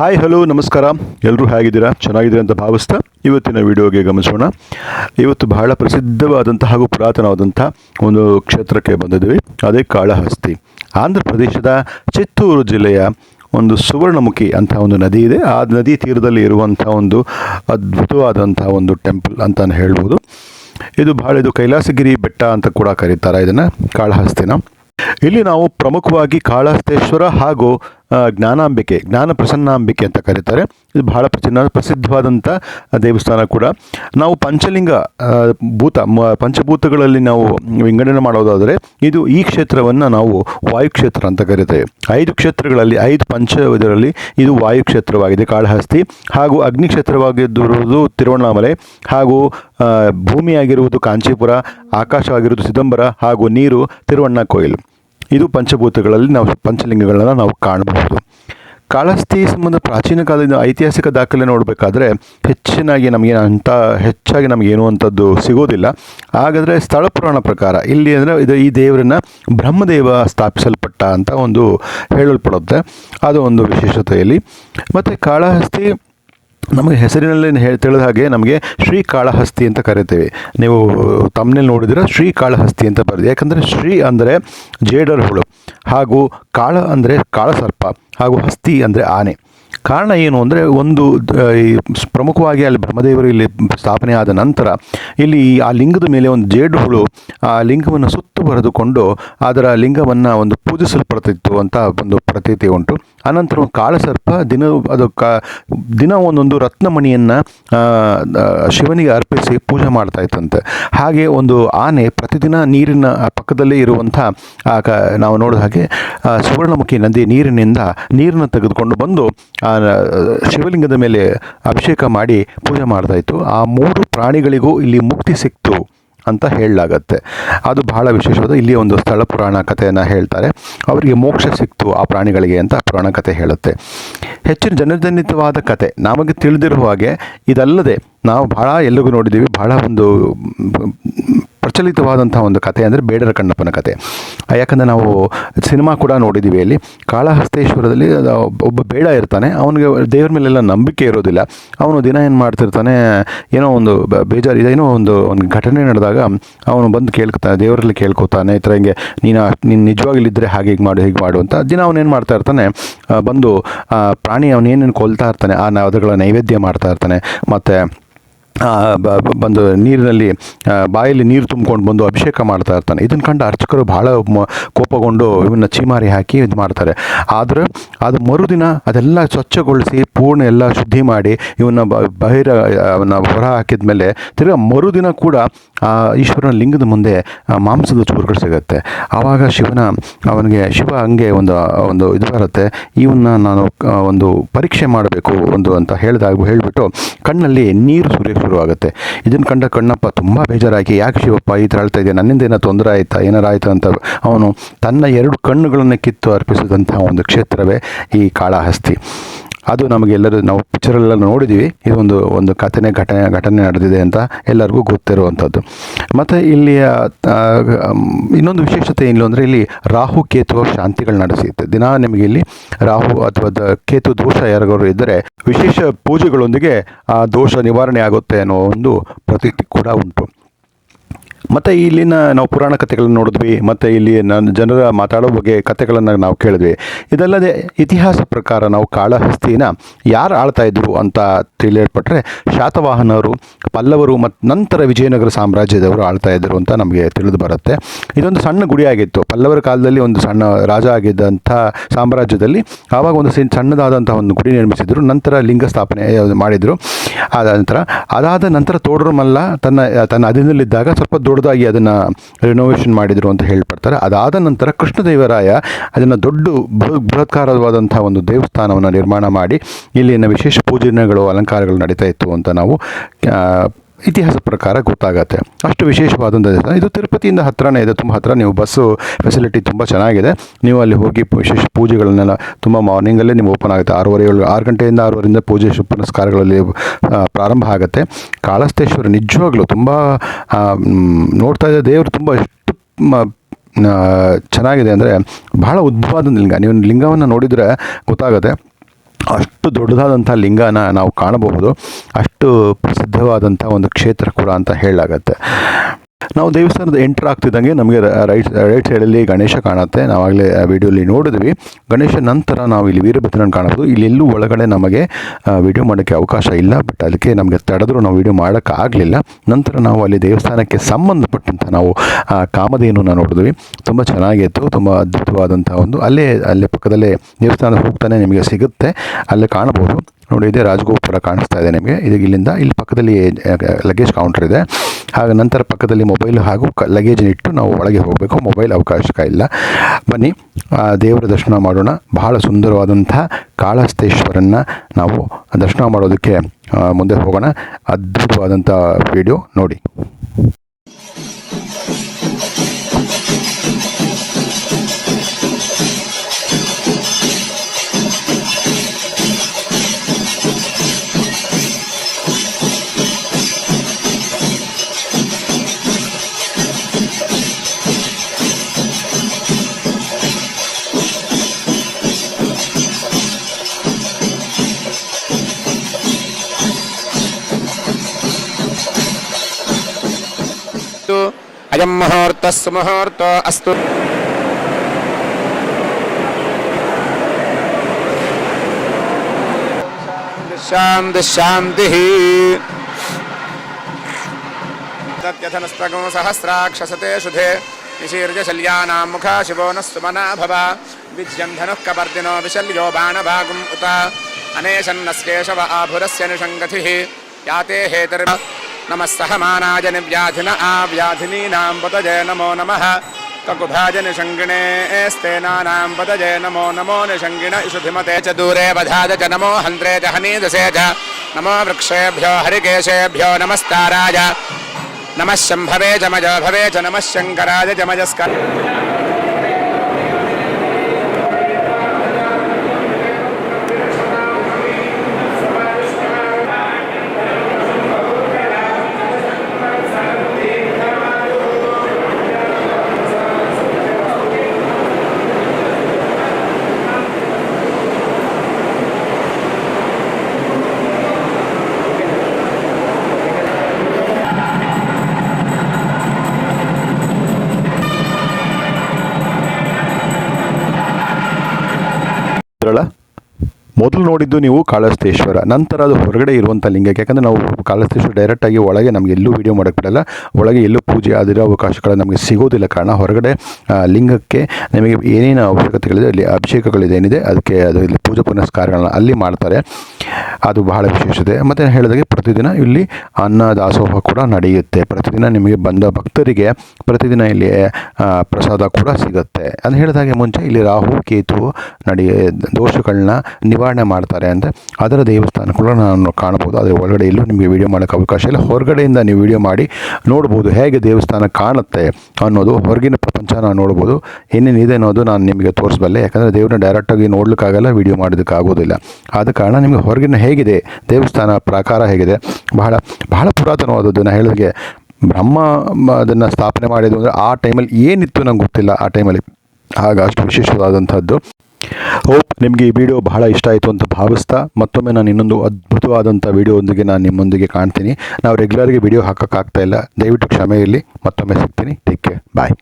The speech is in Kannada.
ಹಾಯ್ ಹಲೋ ನಮಸ್ಕಾರ. ಎಲ್ಲರೂ ಹೇಗಿದ್ದೀರಾ? ಚೆನ್ನಾಗಿದ್ದೀರಾ ಅಂತ ಭಾವಿಸ್ತಾ ಇವತ್ತಿನ ವಿಡಿಯೋಗೆ ಗಮನಿಸೋಣ. ಇವತ್ತು ಬಹಳ ಪ್ರಸಿದ್ಧವಾದಂಥ ಹಾಗೂ ಪುರಾತನವಾದಂಥ ಒಂದು ಕ್ಷೇತ್ರಕ್ಕೆ ಬಂದಿದ್ದೀವಿ. ಅದೇ ಕಾಳಹಸ್ತಿ. ಆಂಧ್ರ ಪ್ರದೇಶದ ಚಿತ್ತೂರು ಜಿಲ್ಲೆಯ ಒಂದು ಸುವರ್ಣಮುಖಿ ಅಂತ ಒಂದು ನದಿ ಇದೆ. ಆ ನದಿ ತೀರದಲ್ಲಿ ಇರುವಂಥ ಒಂದು ಅದ್ಭುತವಾದಂಥ ಒಂದು ಟೆಂಪಲ್ ಅಂತ ಹೇಳ್ಬೋದು. ಇದು ಬಹಳ, ಇದು ಕೈಲಾಸಗಿರಿ ಬೆಟ್ಟ ಅಂತ ಕೂಡ ಕರೀತಾರೆ ಇದನ್ನು, ಕಾಳಹಸ್ತಿನ. ಇಲ್ಲಿ ನಾವು ಪ್ರಮುಖವಾಗಿ ಕಾಳಹಸ್ತೇಶ್ವರ ಹಾಗೂ ಜ್ಞಾನಾಂಬಿಕೆ, ಜ್ಞಾನ ಪ್ರಸನ್ನಾಂಬಿಕೆ ಅಂತ ಕರೀತಾರೆ. ಇದು ಬಹಳ ಪ್ರಸಿದ್ಧ ಪ್ರಸಿದ್ಧವಾದಂಥ ದೇವಸ್ಥಾನ ಕೂಡ. ನಾವು ಪಂಚಲಿಂಗ ಭೂತ ಪಂಚಭೂತಗಳಲ್ಲಿ ನಾವು ವಿಂಗಡಣೆ ಮಾಡೋದಾದರೆ ಇದು ಈ ಕ್ಷೇತ್ರವನ್ನು ನಾವು ವಾಯುಕ್ಷೇತ್ರ ಅಂತ ಕರೀತೇವೆ. ಐದು ಕ್ಷೇತ್ರಗಳಲ್ಲಿ, ಐದು ಪಂಚ ಇದರಲ್ಲಿ ಇದು ವಾಯುಕ್ಷೇತ್ರವಾಗಿದೆ, ಕಾಳಹಸ್ತಿ. ಹಾಗೂ ಅಗ್ನಿ ಕ್ಷೇತ್ರವಾಗಿದ್ದಿರುವುದು ತಿರುವಣ್ಣಾಮಲೆ ಹಾಗೂ ಭೂಮಿಯಾಗಿರುವುದು ಕಾಂಚೀಪುರ, ಆಕಾಶವಾಗಿರುವುದು ಸಿದಂಬರ ಹಾಗೂ ನೀರು ತಿರುವಣ್ಣ ಕೊಯ್ಲು ಇದು ಪಂಚಭೂತಗಳಲ್ಲಿ ನಾವು ಪಂಚಲಿಂಗಗಳನ್ನು ನಾವು ಕಾಣಬಹುದು. ಕಾಳಹಸ್ತಿ ಸಂಬಂಧ ಪ್ರಾಚೀನ ಕಾಲದಿಂದ ಐತಿಹಾಸಿಕ ದಾಖಲೆ ನೋಡಬೇಕಾದ್ರೆ ಹೆಚ್ಚಿನಾಗಿ ನಮಗೆ ಅಂಥ ಹೆಚ್ಚಾಗಿ ನಮಗೇನು ಅಂಥದ್ದು ಸಿಗೋದಿಲ್ಲ. ಹಾಗಾದರೆ ಸ್ಥಳ ಪುರಾಣ ಪ್ರಕಾರ ಇಲ್ಲಿ ಅಂದರೆ ಇದು ಈ ದೇವರನ್ನು ಬ್ರಹ್ಮದೇವ ಸ್ಥಾಪಿಸಲ್ಪಟ್ಟ ಅಂತ ಒಂದು ಹೇಳಲ್ಪಡುತ್ತೆ. ಅದು ಒಂದು ವಿಶೇಷತೆಯಲ್ಲಿ. ಮತ್ತು ಕಾಳಹಸ್ತಿ ನಮಗೆ ಹೆಸರಿನಲ್ಲಿ ಹೇಳಿ ತಿಳಿದ ಹಾಗೆ ನಮಗೆ ಶ್ರೀ ಕಾಳಹಸ್ತಿ ಅಂತ ಕರಿತೇವೆ ನೀವು ತಮ್ಮನೇಲಿ ನೋಡಿದ್ರೆ ಶ್ರೀ ಕಾಳಹಸ್ತಿ ಅಂತ ಬರೆದು ಯಾಕಂದರೆ ಶ್ರೀ ಅಂದರೆ ಜೇಡರ್ ಹುಳು ಹಾಗೂ ಕಾಳ ಅಂದರೆ ಕಾಳಸರ್ಪ, ಹಾಗೂ ಹಸ್ತಿ ಅಂದರೆ ಆನೆ. ಕಾರಣ ಏನು ಅಂದರೆ ಒಂದು ಈ ಪ್ರಮುಖವಾಗಿ ಅಲ್ಲಿ ಬ್ರಹ್ಮದೇವರು ಇಲ್ಲಿ ಸ್ಥಾಪನೆ ಆದ ನಂತರ ಇಲ್ಲಿ ಆ ಲಿಂಗದ ಮೇಲೆ ಒಂದು ಜೇಡು ಹುಳು, ಆ ಲಿಂಗವನ್ನು ಸುತ್ತು ಬರೆದುಕೊಂಡು ಅದರ ಲಿಂಗವನ್ನು ಒಂದು ಪೂಜಿಸಲ್ಪಡ್ತಿತ್ತು ಅಂತ ಒಂದು ಪ್ರತೀತಿ ಉಂಟು. ಅನಂತರ ಒಂದು ಕಾಳಸರ್ಪ, ದಿನ, ಅದು ಕ, ದಿನ ಒಂದೊಂದು ರತ್ನಮಣಿಯನ್ನು ಶಿವನಿಗೆ ಅರ್ಪಿಸಿ ಪೂಜೆ ಮಾಡ್ತಾ ಇತ್ತಂತೆ. ಹಾಗೆ ಒಂದು ಆನೆ ಪ್ರತಿದಿನ ನೀರಿನ ಪಕ್ಕದಲ್ಲೇ ಇರುವಂಥ ನಾವು ನೋಡಿದ ಹಾಗೆ ಸುವರ್ಣಮುಖಿ ನದಿ ನೀರಿನಿಂದ ನೀರನ್ನು ತೆಗೆದುಕೊಂಡು ಬಂದು ಶಿವಲಿಂಗದ ಮೇಲೆ ಅಭಿಷೇಕ ಮಾಡಿ ಪೂಜೆ ಮಾಡ್ತಾ ಇತ್ತು. ಆ ಮೂರು ಪ್ರಾಣಿಗಳಿಗೂ ಇಲ್ಲಿ ಮುಕ್ತಿ ಸಿಕ್ತು ಅಂತ ಹೇಳಲಾಗತ್ತೆ. ಅದು ಬಹಳ ವಿಶೇಷವಾದ ಇಲ್ಲಿ ಒಂದು ಸ್ಥಳ ಪುರಾಣ ಕಥೆಯನ್ನು ಹೇಳ್ತಾರೆ. ಅವರಿಗೆ ಮೋಕ್ಷ ಸಿಕ್ತು ಆ ಪ್ರಾಣಿಗಳಿಗೆ ಅಂತ ಪುರಾಣ ಕಥೆ ಹೇಳುತ್ತೆ. ಹೆಚ್ಚಿನ ಜನಜನಿತವಾದ ಕತೆ ನಮಗೆ ತಿಳಿದಿರುವ ಹಾಗೆ ಇದಲ್ಲದೆ ನಾವು ಬಹಳ ಎಲ್ಲಿಗೂ ನೋಡಿದ್ದೀವಿ. ಬಹಳ ಒಂದು ಪ್ರಚಲಿತವಾದಂಥ ಒಂದು ಕತೆ ಅಂದರೆ ಬೇಡರ ಕಣ್ಣಪ್ಪನ ಕತೆ ಯಾಕಂದರೆ ನಾವು ಸಿನಿಮಾ ಕೂಡ ನೋಡಿದ್ದೀವಿ ಅಲ್ಲಿ. ಕಾಳಹಸ್ತೇಶ್ವರದಲ್ಲಿ ಒಬ್ಬ ಬೇಡ ಇರ್ತಾನೆ. ಅವನಿಗೆ ದೇವ್ರ ಮೇಲೆಲ್ಲ ನಂಬಿಕೆ ಇರೋದಿಲ್ಲ. ಅವನು ದಿನ ಏನು ಮಾಡ್ತಿರ್ತಾನೆ, ಏನೋ ಒಂದು ಬೇಜಾರು, ಏನೋ ಒಂದು ಒಂದು ಘಟನೆ ನಡೆದಾಗ ಅವನು ಬಂದು ಕೇಳ್ಕೊತಾನೆ, ದೇವರಲ್ಲಿ ಕೇಳ್ಕೊತಾನೆ, ಈ ಥರ ಹಿಂಗೆ ನೀನು ನೀನು ನಿಜವಾಗ್ಲಿದ್ದರೆ ಹಾಗೆ ಹೀಗೆ ಮಾಡು ಹೀಗೆ ಮಾಡು ಅಂತ ದಿನ ಅವನೇನು ಮಾಡ್ತಾ ಇರ್ತಾನೆ ಬಂದು ಪ್ರಾಣಿ ಅವನೇನೇನು ಕೊಲ್ತಾ ಇರ್ತಾನೆ, ಆ ಅದಗಳ ನೈವೇದ್ಯ ಮಾಡ್ತಾ ಇರ್ತಾನೆ, ಮತ್ತು ಬಂದು ನೀರಿನಲ್ಲಿ ಬಾಯಲ್ಲಿ ನೀರು ತುಂಬ್ಕೊಂಡು ಬಂದು ಅಭಿಷೇಕ ಮಾಡ್ತಾ ಇರ್ತಾನೆ. ಇದನ್ನು ಕಂಡು ಅರ್ಚಕರು ಮ- ಕೋಪಗೊಂಡು ಇವನ್ನ ಚೀಮಾರಿ ಹಾಕಿ ಇದು ಮಾಡ್ತಾರೆ. ಆದರೆ ಅದು ಮರುದಿನ ಅದೆಲ್ಲ ಸ್ವಚ್ಛಗೊಳಿಸಿ ಪೂರ್ಣ ಎಲ್ಲ ಶುದ್ಧಿ ಮಾಡಿ ಇವನ್ನ ಬಹಿರ ಅವನ್ನ ಹೊರ ಹಾಕಿದ ಮೇಲೆ ತಿರ್ಗಾ ಮರುದಿನ ಕೂಡ, ಆ, ಈಶ್ವರನ ಲಿಂಗದ ಮುಂದೆ ಮಾಂಸದ ಚೂರುಗಳು ಸಿಗುತ್ತೆ. ಆವಾಗ ಶಿವನ, ಅವನಿಗೆ ಶಿವ ಹಂಗೆ ಒಂದು ಒಂದು ಇದು ಬರುತ್ತೆ. ಇವನ್ನ ನಾನು ಒಂದು ಪರೀಕ್ಷೆ ಮಾಡಬೇಕು, ಒಂದು ಅಂತ ಹೇಳಿದಾಗ, ಹೇಳಿಬಿಟ್ಟು ಕಣ್ಣಲ್ಲಿ ನೀರು ಸುರಿಯೋಕ್ಕೆ ಶುರುವಾಗುತ್ತೆ. ಇದನ್ನು ಕಂಡ ಕಣ್ಣಪ್ಪ ತುಂಬ ಬೇಜಾರಾಗಿ, ಯಾಕೆ ಶಿವಪ್ಪ ಈ ಥರ ಹೇಳ್ತಾ ಇದೆಯಾ? ನನ್ನಿಂದ ಏನೋ ತೊಂದರೆ ಆಯ್ತಾ? ಏನಾರು ಆಯ್ತಾ ಅಂತ ಅವನು ತನ್ನ ಎರಡು ಕಣ್ಣುಗಳನ್ನು ಕಿತ್ತು ಅರ್ಪಿಸಿದಂತಹ ಒಂದು ಕ್ಷೇತ್ರವೇ ಈ ಕಾಳಹಸ್ತಿ. ಅದು ನಮಗೆಲ್ಲರೂ ನಾವು ಪಿಕ್ಚರೆಲ್ಲ ನೋಡಿದ್ದೀವಿ ಇದೊಂದು ಒಂದು ಕಥನೆ, ಘಟನೆ ಘಟನೆ ನಡೆದಿದೆ ಅಂತ ಎಲ್ಲರಿಗೂ ಗೊತ್ತಿರುವಂಥದ್ದು. ಮತ್ತು ಇಲ್ಲಿಯ ಇನ್ನೊಂದು ವಿಶೇಷತೆ ಏನಿಲ್ಲ ಅಂದರೆ ಇಲ್ಲಿ ರಾಹು, ಕೇತು ಶಾಂತಿಗಳು ನಡೆಸುತ್ತೆ. ದಿನ ನಿಮಗೆ ಇಲ್ಲಿ ರಾಹು ಅಥವಾ ಕೇತು ದೋಷ ಯಾರಿಗಾರು ಇದ್ದರೆ ವಿಶೇಷ ಪೂಜೆಗಳೊಂದಿಗೆ ಆ ದೋಷ ನಿವಾರಣೆ ಆಗುತ್ತೆ ಅನ್ನೋ ಒಂದು ಪ್ರತೀತಿ ಕೂಡ ಉಂಟು. ಮತ್ತು ಇಲ್ಲಿನ ನಾವು ಪುರಾಣ ಕಥೆಗಳನ್ನು ನೋಡಿದ್ವಿ, ಮತ್ತು ಇಲ್ಲಿ ನನ್ನ ಜನರ ಮಾತಾಡೋ ಬಗ್ಗೆ ಕಥೆಗಳನ್ನು ನಾವು ಕೇಳಿದ್ವಿ. ಇದಲ್ಲದೆ ಇತಿಹಾಸ ಪ್ರಕಾರ ನಾವು ಕಾಳಹಸ್ತಿನ ಯಾರು ಆಳ್ತಾ ಇದ್ದರು ಅಂತ ತಿಳಿಯಲ್ಪಟ್ಟರೆ ಶಾತವಾಹನರು, ಪಲ್ಲವರು ಮತ್ತು ನಂತರ ವಿಜಯನಗರ ಸಾಮ್ರಾಜ್ಯದವರು ಆಳ್ತಾ ಇದ್ದರು ಅಂತ ನಮಗೆ ತಿಳಿದು ಬರುತ್ತೆ. ಇದೊಂದು ಸಣ್ಣ ಗುಡಿಯಾಗಿತ್ತು ಪಲ್ಲವರ ಕಾಲದಲ್ಲಿ ಒಂದು ಸಣ್ಣ ರಾಜ ಆಗಿದ್ದಂಥ ಸಾಮ್ರಾಜ್ಯದಲ್ಲಿ ಆವಾಗ ಒಂದು ಸಣ್ಣದಾದಂಥ ಒಂದು ಗುಡಿ ನಿರ್ಮಿಸಿದರು. ನಂತರ ಲಿಂಗ ಸ್ಥಾಪನೆ ಮಾಡಿದರು. ಆದ ನಂತರ ಅದಾದ ನಂತರ ತೋಡರಮಲ್ಲ ತನ್ನ ತನ್ನ ಅಧೀನದಲ್ಲಿದ್ದಾಗ ಸ್ವಲ್ಪ ದೊಡ್ಡದಾಗಿ ಅದನ್ನು ರಿನೋವೇಷನ್ ಮಾಡಿದರು ಅಂತ ಹೇಳ್ಪಡ್ತಾರೆ ಅದಾದ ನಂತರ ಕೃಷ್ಣದೇವರಾಯ ಅದನ್ನು ದೊಡ್ಡ ಬೃಹತ್ ಬೃಹತ್ಕಾರವಾದಂಥ ಒಂದು ದೇವಸ್ಥಾನವನ್ನು ನಿರ್ಮಾಣ ಮಾಡಿ ಇಲ್ಲಿನ ವಿಶೇಷ ಪೂಜನೆಗಳು ಅಲಂಕಾರಗಳು ನಡೀತಾ ಇತ್ತು ಅಂತ ನಾವು ಇತಿಹಾಸ ಪ್ರಕಾರ ಗೊತ್ತಾಗತ್ತೆ. ಅಷ್ಟು ವಿಶೇಷವಾದಂಥ ದೇವಸ್ಥಾನ. ಇದು ತಿರುಪತಿಯಿಂದ ಹತ್ತಿರನೇ ಇದೆ. ತುಂಬ ಹತ್ತಿರ ನೀವು ಬಸ್ಸು ಫೆಸಿಲಿಟಿ ತುಂಬ ಚೆನ್ನಾಗಿದೆ. ನೀವು ಅಲ್ಲಿ ಹೋಗಿ ವಿಶೇಷ ಪೂಜೆಗಳನ್ನೆಲ್ಲ ತುಂಬ ಮಾರ್ನಿಂಗಲ್ಲೇ ನಿಮ್ಗೆ ಓಪನ್ ಆಗುತ್ತೆ. ಆರೂವರೆ ಏಳು, ಆರು ಗಂಟೆಯಿಂದ ಆರೂವರೆಯಿಂದ ಪೂಜೆ ಪುನಸ್ಕಾರಗಳಲ್ಲಿ ಪ್ರಾರಂಭ ಆಗುತ್ತೆ. ಕಾಳಸ್ತೇಶ್ವರ ನಿಜವಾಗ್ಲೂ ತುಂಬ ನೋಡ್ತಾ ಇದ್ದ ದೇವರು ತುಂಬ ಎಷ್ಟು ಚೆನ್ನಾಗಿದೆ. ಅಂದರೆ ಬಹಳ ಉದ್ಭವಾದ ಲಿಂಗ. ನೀವು ಲಿಂಗವನ್ನು ನೋಡಿದರೆ ಗೊತ್ತಾಗುತ್ತೆ. ಅಷ್ಟು ದೊಡ್ಡದಾದಂಥ ಲಿಂಗನ ನಾವು ಕಾಣಬಹುದು. ಅಷ್ಟು ಪ್ರಸಿದ್ಧವಾದಂಥ ಒಂದು ಕ್ಷೇತ್ರ ಕೂಡ ಅಂತ ಹೇಳಲಾಗತ್ತೆ. ನಾವು ದೇವಸ್ಥಾನದ ಎಂಟರ್ ಆಗ್ತಿದ್ದಂಗೆ ನಮಗೆ ರೈಟ್ ರೈಟ್ ಸೈಡಲ್ಲಿ ಗಣೇಶ ಕಾಣುತ್ತೆ. ನಾವಾಗಲೇ ವಿಡಿಯೋಲಿ ನೋಡಿದ್ವಿ. ಗಣೇಶ ನಂತರ ನಾವು ಇಲ್ಲಿ ವೀರಭದ್ರನ ಕಾಣಬಹುದು ಇಲ್ಲಿ ಎಲ್ಲೂ ಒಳಗಡೆ ನಮಗೆ ವಿಡಿಯೋ ಮಾಡೋಕ್ಕೆ ಅವಕಾಶ ಇಲ್ಲ. ಬಟ್ ಅದಕ್ಕೆ ನಮಗೆ ತಡೆದ್ರು ನಾವು ವಿಡಿಯೋ ಮಾಡೋಕ್ಕಾಗಲಿಲ್ಲ ನಂತರ ನಾವು ಅಲ್ಲಿ ದೇವಸ್ಥಾನಕ್ಕೆ ಸಂಬಂಧಪಟ್ಟಂಥ ನಾವು ಕಾಮಧೇನು ನೋಡಿದ್ವಿ. ತುಂಬ ಚೆನ್ನಾಗಿತ್ತು. ತುಂಬ ಅದ್ಭುತವಾದಂಥ ಒಂದು, ಅಲ್ಲೇ ಅಲ್ಲೇ ಪಕ್ಕದಲ್ಲೇ ದೇವಸ್ಥಾನ ಹೋಗ್ತಾನೆ ನಿಮಗೆ ಸಿಗುತ್ತೆ. ಅಲ್ಲೇ ಕಾಣಬಹುದು. ನೋಡಿ, ಇದೆ ರಾಜಗೋಪುರ ಕಾಣಿಸ್ತಾ ಇದೆ ನಿಮಗೆ. ಇದು ಇಲ್ಲಿಂದ, ಇಲ್ಲಿ ಪಕ್ಕದಲ್ಲಿ ಲಗೇಜ್ ಕೌಂಟರ್ ಇದೆ. ಹಾಗೆ ನಂತರ ಪಕ್ಕದಲ್ಲಿ ಮೊಬೈಲ್ ಹಾಗೂ ಕ ಲಗೇಜ್ ಇಟ್ಟು ನಾವು ಒಳಗೆ ಹೋಗಬೇಕು. ಮೊಬೈಲ್ ಅವಕಾಶ ಇಲ್ಲ. ಬನ್ನಿ ದೇವರ ದರ್ಶನ ಮಾಡೋಣ. ಬಹಳ ಸುಂದರವಾದಂಥ ಕಾಳಹಸ್ತೇಶ್ವರನ್ನ ನಾವು ದರ್ಶನ ಮಾಡೋದಕ್ಕೆ ಮುಂದೆ ಹೋಗೋಣ. ಅದ್ಭುತವಾದಂಥ ವಿಡಿಯೋ ನೋಡಿ. अयं मुहूर्तः सुमुहूर्तो, अस्तु। शान्तिः शान्तिः। तत्यथनस्तगो सहस्राक्षसते शुधे निशीर्यशल्यानां मुखा शिवो नः सुमना भव। विद्यन्धनुः कपर्दिनो विशल्यो बाणभागुम् उत। अनेशन्नस्केशव आभुरस्य निषङ्गतिः याते हेतिर् नमः सहमानाय निव्याधिन आव्याधिनीनां जय नमो नमः। ककुभाज निषङ्गिणे स्तेनानां पतजे नमो नमो निषङ्गिण इषुधिमते च दूरे वधाद च नमो हन्त्रे च हनीदसे च। नमो वृक्षेभ्यो, हरिकेशेभ्यो, नमस्ताराय। नमः शम्भवे जमज, भवे च नमः शङ्कराय जमजस्कर। ನೋಡಿದ್ದು ನೀವು ಕಾಳಸ್ತೇಶ್ವರ. ನಂತರ ಅದು ಹೊರಗಡೆ ಇರುವಂಥ ಲಿಂಗಕ್ಕೆ. ಯಾಕಂದರೆ ನಾವು ಕಾಳಸ್ತೇಶ್ವರ ಡೈರೆಕ್ಟಾಗಿ ಒಳಗೆ ನಮಗೆ ಎಲ್ಲೂ ವಿಡಿಯೋ ಮಾಡೋಕ್ಕೆ ಬಿಡಲ್ಲ. ಒಳಗೆ ಎಲ್ಲೂ ಪೂಜೆ ಆದಿರೋ ಅವಕಾಶಗಳು ನಮಗೆ ಸಿಗೋದಿಲ್ಲ ಕಾರಣ ಹೊರಗಡೆ ಲಿಂಗಕ್ಕೆ ನಿಮಗೆ ಏನೇನು ಅವಶ್ಯಕತೆಗಳಿದೆ, ಅಲ್ಲಿ ಅಭಿಷೇಕಗಳಿದೆ ಏನಿದೆ ಅದಕ್ಕೆ ಅದು ಇಲ್ಲಿ ಪೂಜೆ ಪುನಸ್ಕಾರಗಳನ್ನ ಅಲ್ಲಿ ಮಾಡ್ತಾರೆ. ಅದು ಬಹಳ ವಿಶೇಷತೆ ಮತ್ತು ಹೇಳಿದಾಗೆ ಪ್ರತಿದಿನ ಇಲ್ಲಿ ಅನ್ನ ದಾಸೋಹ ಕೂಡ ನಡೆಯುತ್ತೆ. ಪ್ರತಿದಿನ ನಿಮಗೆ ಬಂದ ಭಕ್ತರಿಗೆ ಪ್ರತಿದಿನ ಇಲ್ಲಿ ಪ್ರಸಾದ ಕೂಡ ಸಿಗುತ್ತೆ. ಅದು ಹೇಳಿದಾಗೆ ಮುಂಚೆ ಇಲ್ಲಿ ರಾಹು, ಕೇತು, ನಡೆಯ, ದೋಷಗಳನ್ನ ನಿವಾರಣೆ ಮಾಡ್ತಾರೆ ಅಂದರೆ ಅದರ ದೇವಸ್ಥಾನ ಕೂಡ ನಾನು ಕಾಣ್ಬೋದು ಆದರೆ ಒಳಗಡೆ ಎಲ್ಲೂ ನಿಮಗೆ ವಿಡಿಯೋ ಮಾಡೋಕ್ಕೆ ಅವಕಾಶ ಇಲ್ಲ. ಹೊರಗಡೆಯಿಂದ ನೀವು ವಿಡಿಯೋ ಮಾಡಿ ನೋಡ್ಬೋದು ಹೇಗೆ ದೇವಸ್ಥಾನ ಕಾಣುತ್ತೆ ಅನ್ನೋದು, ಹೊರಗಿನ ಪ್ರಪಂಚ ನಾನು ನೋಡ್ಬೋದು. ಏನೇನಿದೆ ಅನ್ನೋದು ನಾನು ನಿಮಗೆ ತೋರಿಸಬಲ್ಲೆ. ಯಾಕಂದರೆ ದೇವ್ರನ್ನ ಡೈರೆಕ್ಟಾಗಿ ನೋಡ್ಲಿಕ್ಕಾಗಲ್ಲ ವಿಡಿಯೋ ಮಾಡೋದಕ್ಕಾಗೋದಿಲ್ಲ ಆದ ಕಾರಣ ನಿಮಗೆ ಹೊರಗಿನ ಹೇಗಿದೆ? ದೇವಸ್ಥಾನ ಪ್ರಾಕಾರ ಹೇಗಿದೆ? ಬಹಳ ಬಹಳ ಪುರಾತನವಾದದ್ದು ನಾನು ಹೇಳೋದಕ್ಕೆ. ಬ್ರಹ್ಮ ಅದನ್ನು ಸ್ಥಾಪನೆ ಮಾಡಿದ್ದು ಅಂದರೆ ಆ ಟೈಮಲ್ಲಿ ಏನಿತ್ತು ನಂಗೆ ಗೊತ್ತಿಲ್ಲ ಆ ಟೈಮಲ್ಲಿ ಆಗ ಅಷ್ಟು ವಿಶೇಷವಾದಂಥದ್ದು. ಹೋಪ್ ನಿಮಗೆ ಈ ವಿಡಿಯೋ ಬಹಳ ಇಷ್ಟ ಆಯಿತು ಅಂತ ಭಾವಿಸ್ತಾ ಮತ್ತೊಮ್ಮೆ ನಾನು ಇನ್ನೊಂದು ಅದ್ಭುತವಾದಂಥ ವಿಡಿಯೋದೊಂದಿಗೆ ನಾನು ನಿಮ್ಮೊಂದಿಗೆ ಕಾಣ್ತೀನಿ. ನಾವು ರೆಗ್ಯುಲರ್ಗೆ ವಿಡಿಯೋ ಹಾಕೋಕ್ಕಾಗ್ತಾ ಇಲ್ಲ. ದಯವಿಟ್ಟು ಕ್ಷಮೆಯಲ್ಲಿ ಮತ್ತೊಮ್ಮೆ ಸಿಗ್ತೀನಿ. Take care bye